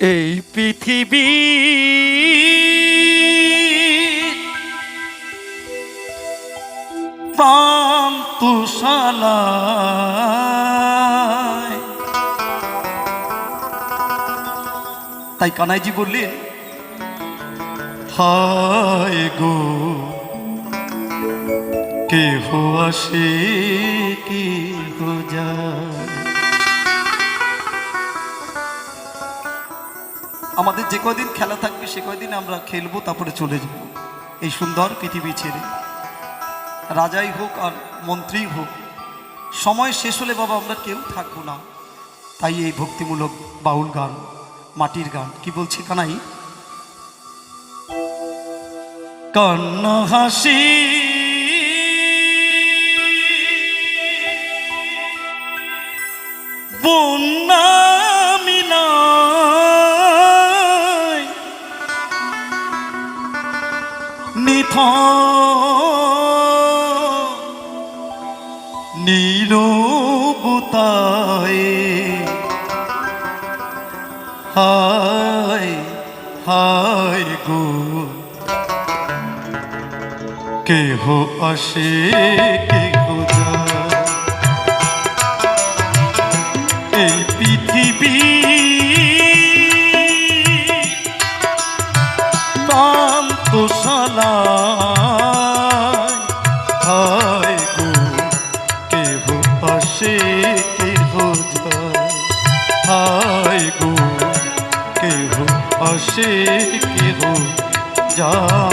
এই পৃথিবী পান্তুশালায় তাই কানাইজি বললেন হায় গো কেহ আসে কেহ যায় আমাদের যে কদিন খেলা থাকবে সে কদিন আমরা খেলব, তারপরে চলে যাব। এই সুন্দর পৃথিবী ছেড়ে। রাজাই হোক আর মন্ত্রী হোক, সময় শেষ হলে বাবা আমরা কেউ থাকব না। তাই এই ভক্তিমূলক বাউল গান, মাটির গান, কি বলছি কানাই? কান্না হাসি নীরবতায়। হায় হায় গো। কেহ আসে কেহ এই পৃথিবী প্রান্তশালা হায় আসে কেহ যায়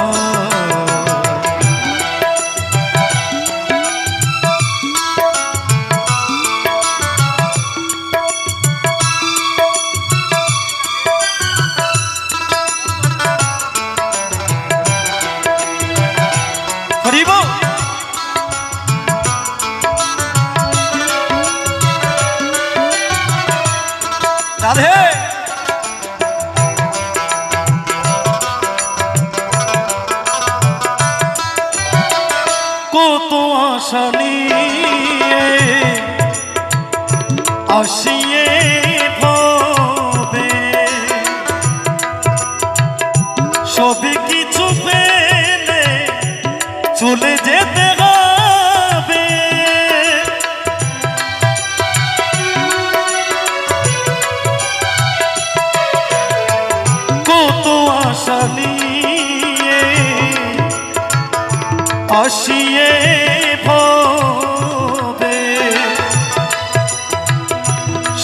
আশা নিয়ে আসিয়ে ভবে। সবই কিছু পেলে চলে যেতে হবে। কত আশা নিয়ে আসিয়ে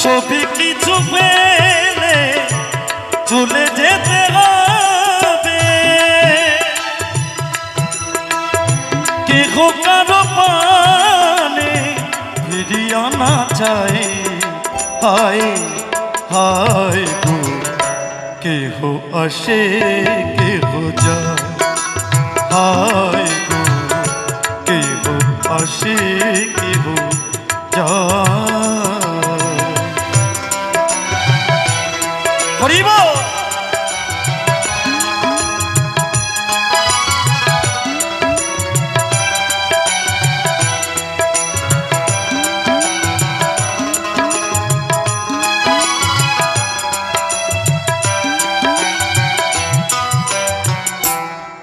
সবই কিছু পেলে চলে যেতে হবে? কেহ কারও পানে ফিরিয়ে আনা চায়? হায় হায় গো, কেহ আসে, কেহ যায়? হায় গো, কেহ আসে, কেহ যায়? হরিব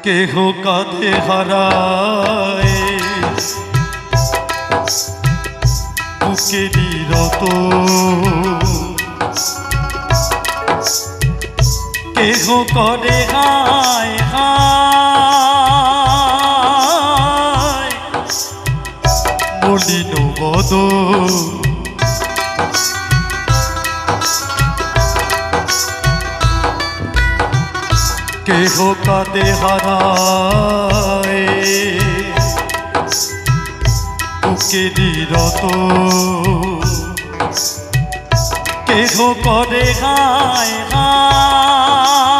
কেহ কাঁধে হারায়। বুকে নিরত কেহ করে? হায় হায়। মলিন বদ কেহ কাঁদে হারায়? বুকে নিরত কেহ করে হায় হায়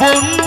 பொன்